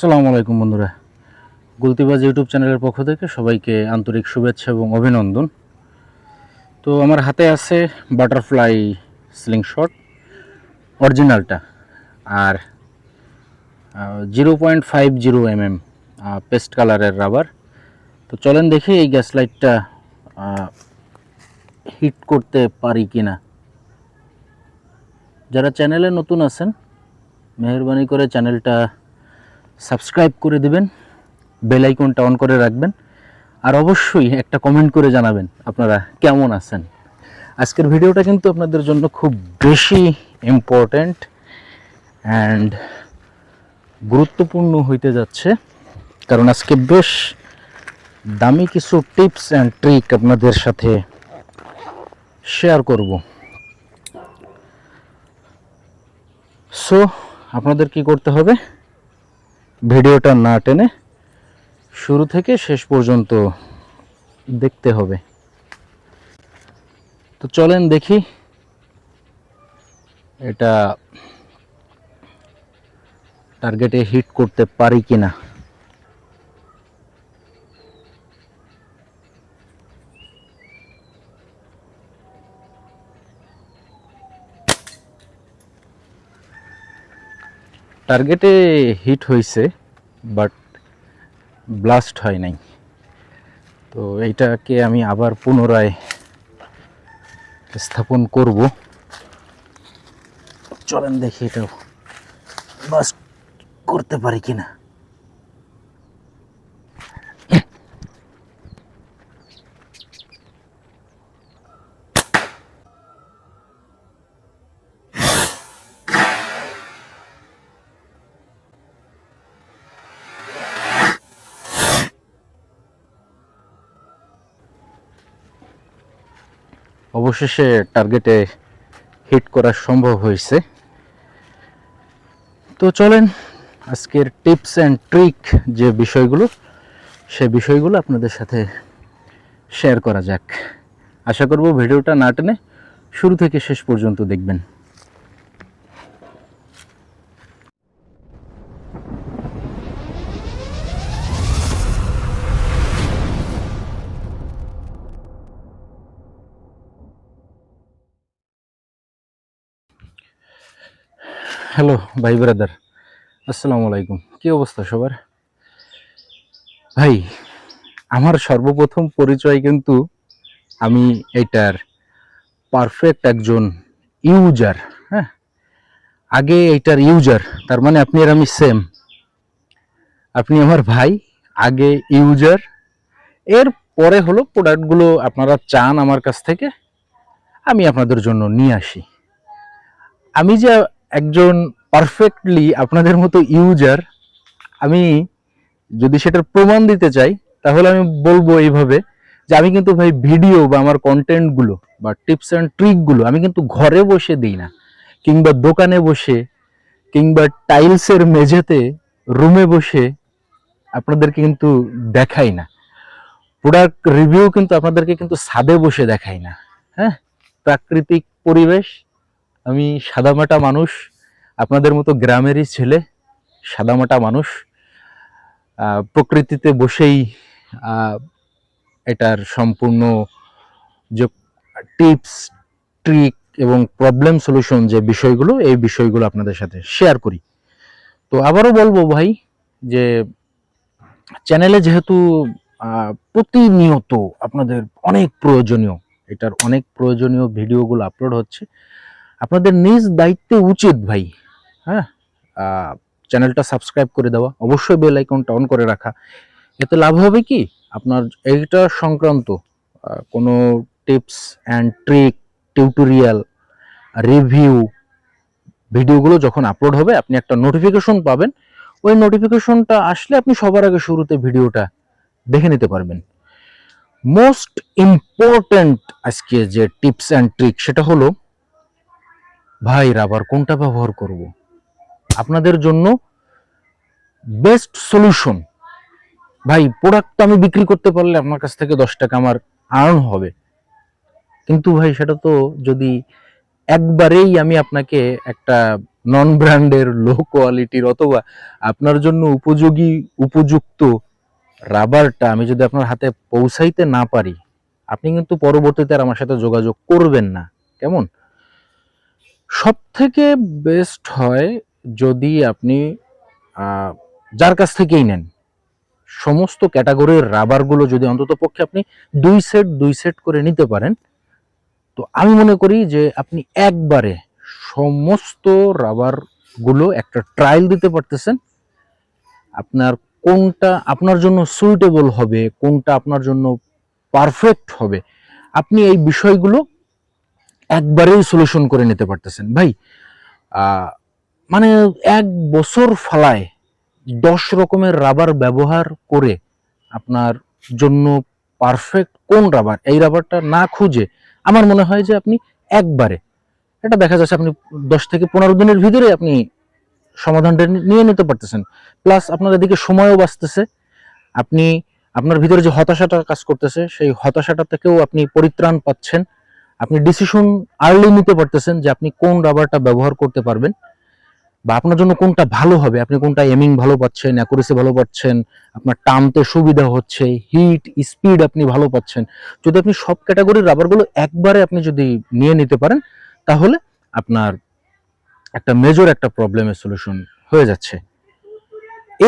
আসসালামু আলাইকুম বন্ধুরা। গুলতিবাজ ইউটিউব চ্যানেলের পক্ষ থেকে সবাইকে আন্তরিক শুভেচ্ছা এবং অভিনন্দন। তো আমার হাতে আছে বাটারফ্লাই স্লিং শট, অরিজিনালটা, আর zero point five zero M M paste কালারের রাবার। তো চলেন দেখি এই গ্যাস লাইটটা হিট করতে পারি কি না যারা চ্যানেলে নতুন আছেন, মেহরবানি করে চ্যানেলটা সাবস্ক্রাইব করে দেবেন, বেল আইকনটা অন করে রাখবেন, আর অবশ্যই একটা কমেন্ট করে জানাবেন আপনারা কেমন আছেন। আজকের ভিডিওটা কিন্তু আপনাদের জন্য খুব বেশি ইম্পর্ট্যান্ট অ্যান্ড গুরুত্বপূর্ণ হইতে যাচ্ছে, কারণ আজকে বেশ দামি কিছু টিপস অ্যান্ড ট্রিক আপনাদের সাথে শেয়ার করব। সো আপনাদের কি করতে হবে? ভিডিওটা না টেনে শুরু থেকে শেষ পর্যন্ত দেখতে হবে। তো চলেন দেখি। এটা টার্গেটে হিট করতে পারি কিনা। টার্গেটে হিট হয়েছে বাট ব্লাস্ট হয় নাই। তো এইটাকে আমি আবার পুনরায় স্থাপন করব। চলেন দেখি এটাও ব্লাস্ট করতে পারি কিনা। অবশেষে টার্গেটে হিট করা সম্ভব হয়েছে। তো চলেন, আজকের টিপস অ্যান্ড ট্রিক যে বিষয়গুলো, সে বিষয়গুলো আপনাদের সাথে শেয়ার করা যাক। আশা করব ভিডিওটা না টেনে শুরু থেকে শেষ পর্যন্ত দেখবেন। হ্যালো ভাই ব্রাদার, আসসালামু আলাইকুম। কি অবস্থা সবার? ভাই, আমার সর্বপ্রথম পরিচয় কিন্তু আমি এটার পারফেক্ট একজন ইউজার হ্যাঁ? আগে এইটার ইউজার তার মানে আপনি আর আমি সেম আপনি আমার ভাই, আগে ইউজার এর পরে হলো প্রোডাক্টগুলো আপনারা চান আমার কাছ থেকে, আমি আপনাদের জন্য নিয়ে আসি। আমি যে একজন পারফেক্টলি আপনাদের মতো ইউজার আমি যদি সেটার প্রমাণ দিতে চাই, তাহলে আমি বলব এইভাবে যে আমি কিন্তু ভাই ভিডিও বা আমার কন্টেন্টগুলো বা টিপস অ্যান্ড ট্রিকগুলো আমি কিন্তু ঘরে বসে দিই না। কিংবা দোকানে বসে, কিংবা টাইলসের মেঝেতে রুমে বসে আপনাদেরকে কিন্তু দেখাই না। প্রোডাক্ট রিভিউ কিন্তু আপনাদেরকে কিন্তু ছাদে বসে দেখাই না। হ্যাঁ? প্রাকৃতিক পরিবেশ আমি সাদামাটা মানুষ, আপনাদের মতো গ্রামেরই ছেলে, সাদামাটা মানুষ। প্রকৃতিতে বসেই এটার সম্পূর্ণ যে টিপস, ট্রিক এবং প্রবলেম সলিউশন যে বিষয়গুলো, এই বিষয়গুলো আপনাদের সাথে শেয়ার করি। তো আবারও বলব ভাই যে চ্যানেলে যেহেতু প্রতিনিয়ত আপনাদের অনেক প্রয়োজনীয়, এটার অনেক প্রয়োজনীয় ভিডিওগুলো আপলোড হচ্ছে আপনাদের নিজ দায়িত্বে উচিত ভাই হ্যাঁ? চ্যানেলটা সাবস্ক্রাইব করে দেওয়া, অবশ্যই বেল আইকনটা অন করে রাখা। এতে লাভ হবে কি? আপনার এইটা সংক্রান্ত কোনো tips and trick, tutorial, review, ভিডিওগুলো যখন আপলোড হবে, আপনি একটা নোটিফিকেশন পাবেন। ওই নোটিফিকেশনটা আসলে আপনি সবার আগে শুরুতে ভিডিওটা দেখে নিতে পারবেন। মোস্ট ইম্পর্ট্যান্ট আজকে যে টিপস অ্যান্ড ট্রিক, সেটা হলো ভাই, রাবার কোনটা ব্যবহার করব? আপনাদের জন্য বেস্ট সলিউশন ভাই প্রোডাক্ট আমি বিক্রি করতে পারলে আপনার কাছ থেকে দশ টাকা আমার আর্ন হবে। কিন্তু ভাই, সেটা তো যদি একবারেই আমি আপনাকে একটা নন ব্র্যান্ডের লো কোয়ালিটির অথবা আপনার জন্য উপযোগী, উপযুক্ত রাবারটা আমি যদি আপনার হাতে পৌঁছাইতে না পারি, আপনি কিন্তু পরবর্তীতে আর আমার সাথে যোগাযোগ করবেন না। কেমন? সব থেকে বেস্ট হয় যদি আপনি যার কাছ থেকেই নেন। সমস্ত ক্যাটাগরির রাবারগুলো যদি অন্তত পক্ষে আপনি দুই সেট দুই সেট করে নিতে পারেন, তো আমি মনে করি যে আপনি একবারে সমস্ত রাবারগুলো একটা ট্রায়াল দিতে পারতেছেন। আপনার কোনটা আপনার জন্য সুইটেবল হবে, কোনটা আপনার জন্য পারফেক্ট হবে। আপনি এই বিষয়গুলো একবারেই সলিউশন করে নিতে পারতেছেন। ভাই মানে এক বছর ফালায় দশ রকমের রাবার ব্যবহার করে আপনার জন্য পারফেক্ট কোন রাবার এই রাবারটা না খুঁজে আমার মনে হয় যে আপনি একবারে। এটা দেখা যাচ্ছে আপনি দশ থেকে পনেরো দিনের ভিতরে আপনি সমাধানটা নিয়ে নিতে পারতেছেন। প্লাস আপনার এদিকে সময়ও বাঁচতেছে। আপনি, আপনার ভিতরে যে হতাশাটা কাজ করতেছে, সেই হতাশাটা থেকেও আপনি পরিত্রাণ পাচ্ছেন। আপনি ডিসিশন আর্লি নিতে পারতেছেন যে আপনি কোন রাবারটা ব্যবহার করতে পারবেন বা আপনার জন্য কোনটা ভালো হবে। আপনি কোনটা এমিং ভালো পাচ্ছেন অ্যাকুরেসি ভালো পাচ্ছেন, আপনার টানতে সুবিধা হচ্ছে হিট স্পিড আপনি ভালো পাচ্ছেন। যদি আপনি সব ক্যাটাগরির রাবারগুলো একবারে আপনি যদি নিয়ে নিতে পারেন, তাহলে আপনার একটা মেজর একটা প্রবলেমের সলিউশন হয়ে যাচ্ছে।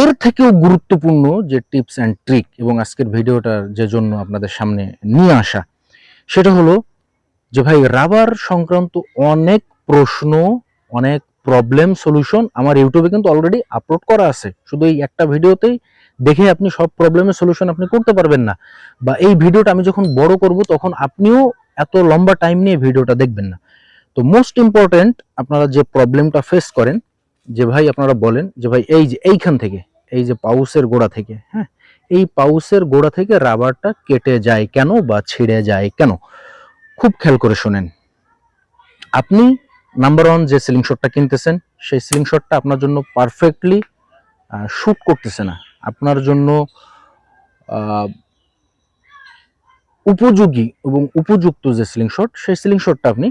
এর থেকেও গুরুত্বপূর্ণ যে টিপস অ্যান্ড ট্রিক এবং আজকের ভিডিওটার যে জন্য আপনাদের সামনে নিয়ে আসা, সেটা হলো যে ভাই রাবার সংক্রান্ত অনেক প্রশ্ন, অনেক প্রবলেম সলিউশন আমার ইউটিউবে কিন্তু অলরেডি আপলোড করা আছে। শুধু এই একটা ভিডিওতেই দেখে আপনি সব প্রবলেমের সলিউশন আপনি করতে পারবেন না। বা এই ভিডিওটা আমি যখন বড় করব, তখন আপনিও এত লম্বা টাইম নিয়ে ভিডিওটা দেখবেন না। তো মোস্ট ইম্পর্টেন্ট আপনারা যে প্রবলেমটা ফেস করেন, যে ভাই আপনারা বলেন যে ভাই, এই যে এইখান থেকে, এই যে পাউসের গোড়া থেকে হ্যাঁ এই পাউসের গোড়া থেকে রাবারটা কেটে যায় কেন বা ছিঁড়ে যায় কেন? খুব খেয়াল করে শোনেন। আপনি নাম্বার ওয়ান যে সিলিং শটটা কিনতেছেন, সেই সিলিং শটটা আপনার জন্য পারফেক্টলি শ্যুট করতেছে না। আপনার জন্য উপযোগী এবং উপযুক্ত যে সিলিং শট সেই সিলিং শটটা আপনি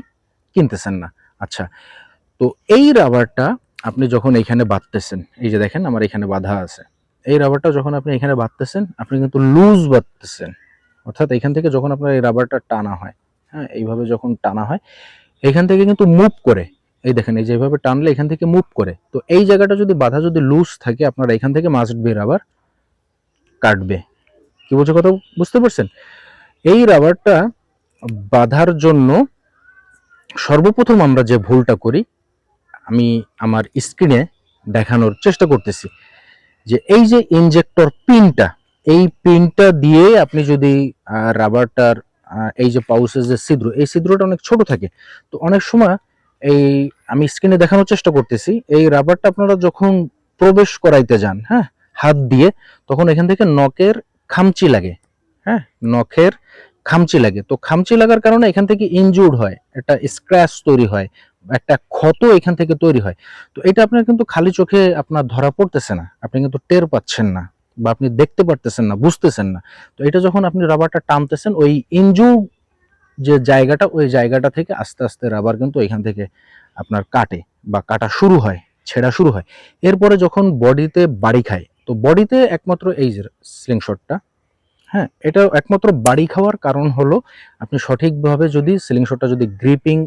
কিনতেছেন না। আচ্ছা তো এই রাবারটা আপনি যখন এখানে বাঁধতেছেন, এই যে দেখেন আমার এখানে বাঁধা আছে। এই রাবারটা যখন আপনি এখানে বাঁধতেছেন, আপনি কিন্তু লুজ বাঁধতেছেন। অর্থাৎ এখান থেকে যখন আপনার এই রাবারটা টানা হয় হ্যাঁ এইভাবে যখন টানা হয়, এখান থেকে কিন্তু মুভ করে। এই দেখেন, এই যেভাবে টানলে এখান থেকে মুভ করে। তো এই জায়গাটা যদি বাধা যদি লুজ থাকে, আপনারা এখান থেকে মাস্ট বি রাবার কাটবে। কি বলছে কথা বুঝতে পারছেন? এই রাবারটা বাঁধার জন্য সর্বপ্রথম আমরা যে ভুলটা করি, আমি আমার স্ক্রিনে দেখানোর চেষ্টা করতেছি। যে এই যে ইনজেক্টর পিনটা এই পিনটা দিয়ে আপনি যদি রাবারটার এই যে পাউসের যে ছিদ্র, এই ছিদ্রটা অনেক ছোট থাকে। তো অনেক সময় এই আমি স্ক্রিনে দেখানোর চেষ্টা করতেছি, এই রাবারটা আপনারা যখন প্রবেশ করাইতে যান হ্যাঁ হাত দিয়ে, তখন এখান থেকে নখের খামচি লাগে হ্যাঁ নখের খামচি লাগে। তো খামচি লাগার কারণে এখান থেকে ইনজুর্ড হয়, একটা স্ক্র্যাচ তৈরি হয়, একটা ক্ষত এখান থেকে তৈরি হয়। তো এটা আপনার কিন্তু খালি চোখে আপনার ধরা পড়তেছে না, আপনি কিন্তু টের পাচ্ছেন না। বা আপনি দেখতে পারতেছেন না, বুঝতেছেন না। তো এটা যখন আপনি রাবারটা টানতেছেন, ওই ইঞ্জু যে জায়গাটা, ওই জায়গাটা থেকে আস্তে আস্তে রাবার কিন্তু এখান থেকে আপনার কাটে বা কাটা শুরু হয়, ছেঁড়া শুরু হয়। এরপরে যখন বডিতে বাড়ি খায়, তো বডিতে একমাত্র এই যে স্লিং শটটা হ্যাঁ এটা একমাত্র বাড়ি খাওয়ার কারণ হলো আপনি সঠিকভাবে যদি সিলিং শটটা যদি গ্রিপিং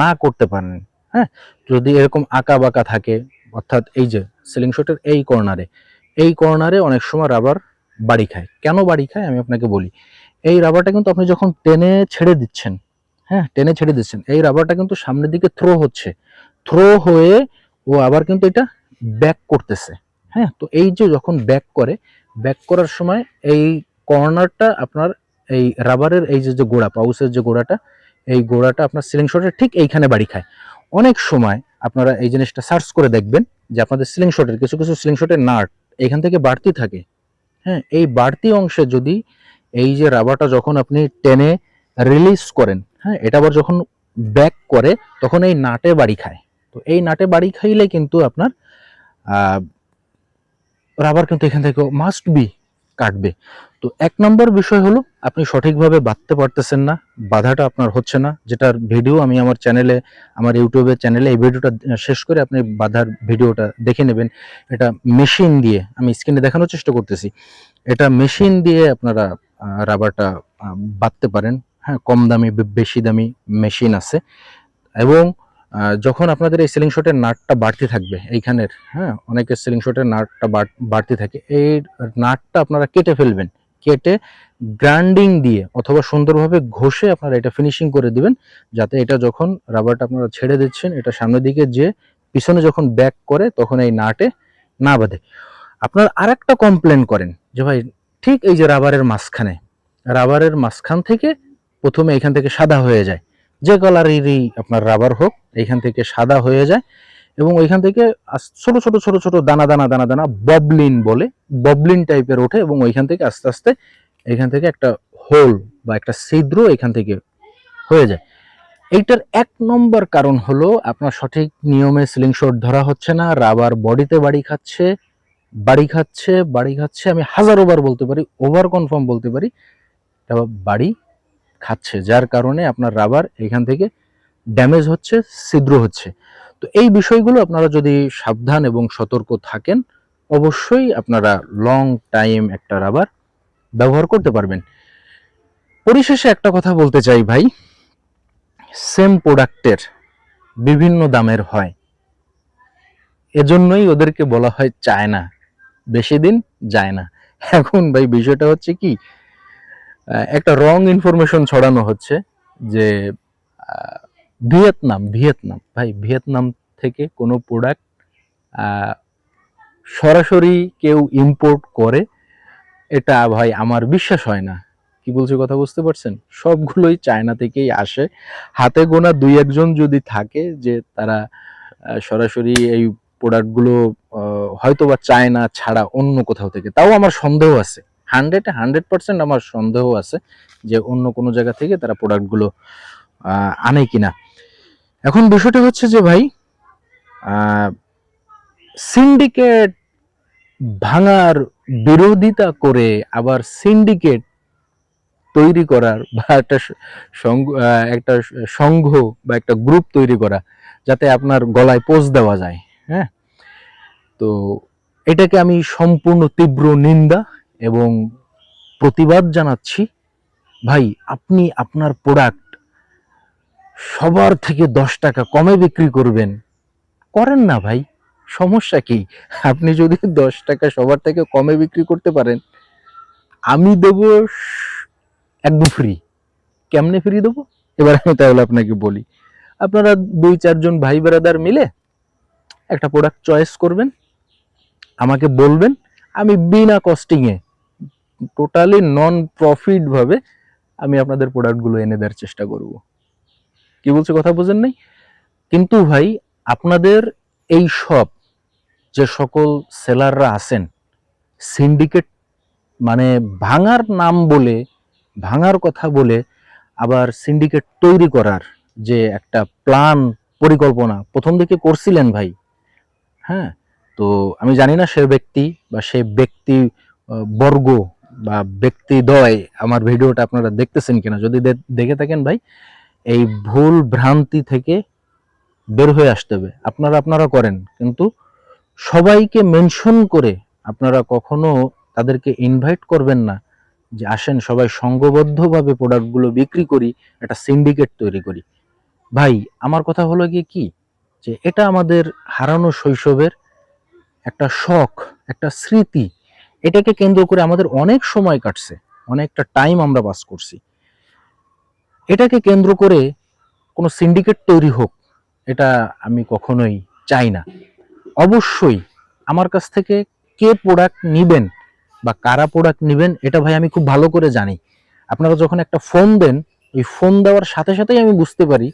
না করতে পারেন হ্যাঁ যদি এরকম আঁকা বাঁকা থাকে, অর্থাৎ এই যে সিলিং শটের এই কর্নারে এই কর্নারে অনেক সময় রাবার বাড়ি খায়। কেন বাড়ি খায়? আমি আপনাকে বলি। এই রাবারটা কিন্তু আপনি যখন টেনে ছেড়ে দিচ্ছেন হ্যাঁ টেনে ছেড়ে দিচ্ছেন, এই রাবারটা কিন্তু সামনের দিকে থ্রো হচ্ছে। থ্রো হয়ে ও আবার কিন্তু এটা ব্যাক করতেছে হ্যাঁ তো এই যে যখন ব্যাক করে ব্যাক করার সময় এই কর্নারটা আপনার এই রাবারের এই যে যে গোড়া পাউসের যে গোড়াটা, এই গোড়াটা আপনার সিলিং শটের ঠিক এইখানে বাড়ি খায়। অনেক সময় আপনারা এই জিনিসটা সার্চ করে দেখবেন যে আপনাদের সিলিং শটের কিছু কিছু সিলিং শটের নাট এখান থেকে বাড়তি থাকে। হ্যাঁ এই বাড়তি অংশে যদি এই যে রাবারটা যখন আপনি টেনে রিলিজ করেন হ্যাঁ এটা আবার যখন ব্যাক করে, তখন এই নাটে বাড়ি খায়। তো এই নাটে বাড়ি খাইলে কিন্তু আপনার রাবার কিন্তু এখান থেকে মাস্ট বি কাটবে। তো এক নম্বর বিষয় হলো, আপনি সঠিকভাবে বাঁধতে পারতেছেন না, বাধাটা আপনার হচ্ছে না। যেটার ভিডিও আমি আমার চ্যানেলে আমার ইউটিউবের চ্যানেলে এই ভিডিওটা শেষ করে আপনি বাধার ভিডিওটা দেখে নেবেন। এটা মেশিন দিয়ে আমি স্ক্রিনে দেখানোর চেষ্টা করতেছি। এটা মেশিন দিয়ে আপনারা রাবারটা বাঁধতে পারেন। হ্যাঁ কম দামি বেশি দামি মেশিন আছে। এবং যখন আপনাদের এই সিলিং শটের নাটটা বাড়তি থাকবে এইখানের হ্যাঁ অনেকের সিলিং শটের নাটটা বাড়- বাড়তি থাকে, এই নাটটা আপনারা কেটে ফেলবেন, কেটে গ্রাইন্ডিং দিয়ে অথবা সুন্দরভাবে ঘষে আপনারা এটা ফিনিশিং করে দিবেন, যাতে এটা যখন রাবারটা আপনারা ছেড়ে দিচ্ছেন, এটা সামনের দিকে যে পিছনে যখন ব্যাক করে তখন এই নাটে না বাঁধে। আপনার আরেকটা কমপ্লেন করেন যে, ভাই, ঠিক এই যে রাবারের মাঝখানে রাবারের মাঝখান থেকে প্রথমে এখান থেকে সাদা হয়ে যায়। যে কালারেরই আপনার রাবার হোক এইখান থেকে সাদা হয়ে যায় এবং ওইখান থেকে ছোট ছোট ছোট ছোট দানা দানা দানা দানা, ববলিন বলে, ববলিন টাইপের ওঠে এবং ওইখান থেকে আস্তে আস্তে এখান থেকে একটা হোল বা একটা ছিদ্র এখান থেকে হয়ে যায়। এইটার এক নম্বর কারণ হলো আপনার সঠিক নিয়মে সিলিং শট ধরা হচ্ছে না, রাবার বডিতে বাড়ি খাচ্ছে বাড়ি খাচ্ছে বাড়ি খাচ্ছে, আমি হাজার ওভার বলতে পারি, ওভার কনফার্ম বলতে পারি বাড়ি খাচ্ছে, যার কারণে আপনার রাবার এখান থেকে ড্যামেজ হচ্ছে, ছিদ্র হচ্ছে। তো এই বিষয়গুলো আপনারা যদি সাবধান এবং সতর্ক থাকেন, অবশ্যই আপনারা লং টাইম একটা রাবার ব্যবহার করতে পারবেন। পরিশেষে একটা কথা বলতে চাই ভাই সেম প্রোডাক্টের বিভিন্ন দামের হয়। এজন্যই ওদেরকে বলা হয় চায়না, বেশি দিন যায় না। এখন ভাই বিষয়টা হচ্ছে কি একটা রং ইনফরমেশন ছড়ানো হচ্ছে যে ভিয়েতনাম ভিয়েতনাম, ভাই, ভিয়েতনাম থেকে কোনো প্রোডাক্ট সরাসরি কেউ ইম্পোর্ট করে, এটা ভাই আমার বিশ্বাস হয় না। কি বলছি কথা বুঝতে পারছেন? সবগুলোই চায়না থেকেই আসে। হাতে গোনা দুই একজন যদি থাকে যে তারা সরাসরি এই প্রোডাক্টগুলো হয়তো বা চায়না ছাড়া অন্য কোথাও থেকে, তাও আমার সন্দেহ আছে। হান্ড্রেড হান্ড্রেড পার্সেন্ট আমার সন্দেহ আছে যে অন্য কোনো জায়গা থেকে তারা প্রোডাক্টগুলো আনে কিনা। এখন বিষয়টা হচ্ছে যে ভাই সিন্ডিকেট ভাঙার বিরোধিতা করে আবার সিন্ডিকেট তৈরি করার বা একটা সংঘ একটা সংঘ বা একটা গ্রুপ তৈরি করা যাতে আপনার গলায় পোজ দেওয়া যায় হ্যাঁ? তো এটাকে আমি সম্পূর্ণ তীব্র নিন্দা এবং প্রতিবাদ জানাচ্ছি, ভাই, আপনি আপনার প্রোডাক্ট সবার থেকে দশ টাকা কমে বিক্রি করবেন। করেন না, ভাই। সমস্যা কি? আপনি যদি দশ টাকা সবার থেকে কমে বিক্রি করতে পারেন, আমি দেব একদম ফ্রি কেমনে ফ্রি দেবো? এবার আমি তাহলে আপনাকে বলি। আপনারা দুই, চারজন ভাই ব্রাদার মিলে একটা প্রোডাক্ট চয়েস করবেন, আমাকে বলবেন, আমি বিনা কস্টিংয়ে টোটালি নন প্রফিট ভাবে আমি আপনাদের প্রোডাক্টগুলো এনে দেওয়ার চেষ্টা করব। কি বলছে কথা বোঝেন নাই? কিন্তু ভাই, আপনাদের এই সব যে সকল সেলাররা আছেন সিন্ডিকেট মানে ভাঙার নাম বলে, ভাঙার কথা বলে আবার সিন্ডিকেট তৈরি করার যে একটা প্ল্যান পরিকল্পনা প্রথম দিকে করছিলেন ভাই। হ্যাঁ তো আমি জানি না সে ব্যক্তি বা সে ব্যক্তি বর্গ বা ব্যক্তিদ্বয় আমার ভিডিওটা আপনারা দেখতেছেন কিনা, যদি দেখে থাকেন ভাই, এই ভুল ভ্রান্তি থেকে বের হয়ে আসতে হবে। আপনারা আপনারা করেন, কিন্তু সবাইকে মেনশন করে আপনারা কখনো তাদেরকে ইনভাইট করবেন না যে আসেন সবাই সংঘবদ্ধভাবে প্রোডাক্টগুলো বিক্রি করি, একটা সিন্ডিকেট তৈরি করি। ভাই, আমার কথা হলো গিয়ে কি? যে এটা আমাদের হারানো শৈশবের একটা শখ, একটা স্মৃতি এটাকে কেন্দ্র করে আমাদের অনেক সময় কাটছে, অনেকটা টাইম আমরা পাস করছি। এটাকে কেন্দ্র করে কোনো সিন্ডিকেট তৈরি হোক, এটা আমি কখনোই চাই না। অবশ্যই আমার কাছ থেকে কে প্রোডাক্ট নেবেন বা কারা প্রোডাক্ট নেবেন, এটা ভাই আমি খুব ভালো করে জানি। আপনারা যখন একটা ফোন দেন, ওই ফোন দেওয়ার সাথে সাথেই আমি বুঝতে পারি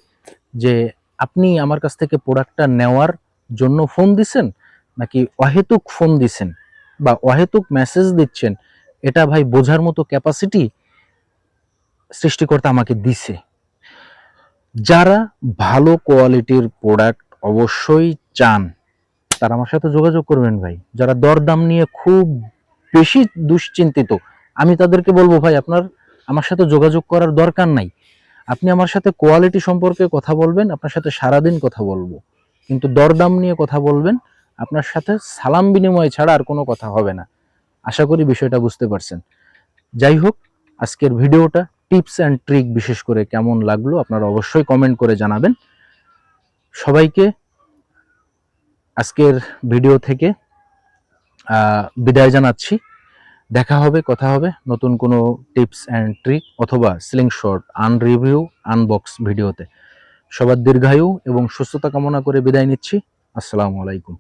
যে আপনি আমার কাছ থেকে প্রোডাক্টটা নেওয়ার জন্য ফোন দিছেন নাকি অহেতুক ফোন দিছেন। বা অহেতুক মেসেজ দিচ্ছেন, এটা ভাই বোঝার মতো ক্যাপাসিটি সৃষ্টিকর্তা আমাকে দিছে। যারা ভালো কোয়ালিটির প্রোডাক্ট অবশ্যই চান, তারা আমার সাথে যোগাযোগ করবেন ভাই। যারা দরদাম নিয়ে খুব বেশি দুশ্চিন্তিত, আমি তাদেরকে বলব ভাই, আপনার, আমার সাথে যোগাযোগ করার দরকার নাই। আপনি আমার সাথে কোয়ালিটি সম্পর্কে কথা বলবেন, আপনার সাথে সারাদিন কথা বলব। কিন্তু দরদাম নিয়ে কথা বলবেন আপনার সাথে সালাম বিনিময় ছাড়া আর কোনো কথা হবে না। আশা করি বিষয়টা বুঝতে পারছেন। যাই হোক, আজকের ভিডিওটা টিপস অ্যান্ড ট্রিক বিশেষ করে কেমন লাগল আপনারা অবশ্যই কমেন্ট করে জানাবেন। সবাইকে আজকের ভিডিও থেকে বিদায় জানাচ্ছি। দেখা হবে, কথা হবে নতুন কোনো টিপস অ্যান্ড ট্রিক অথবা সিলিং শর্ট আনরিভিউ, আনবক্স ভিডিওতে। সবার দীর্ঘায়ু এবং সুস্থতা কামনা করে বিদায় নিচ্ছি। আসসালামু আলাইকুম।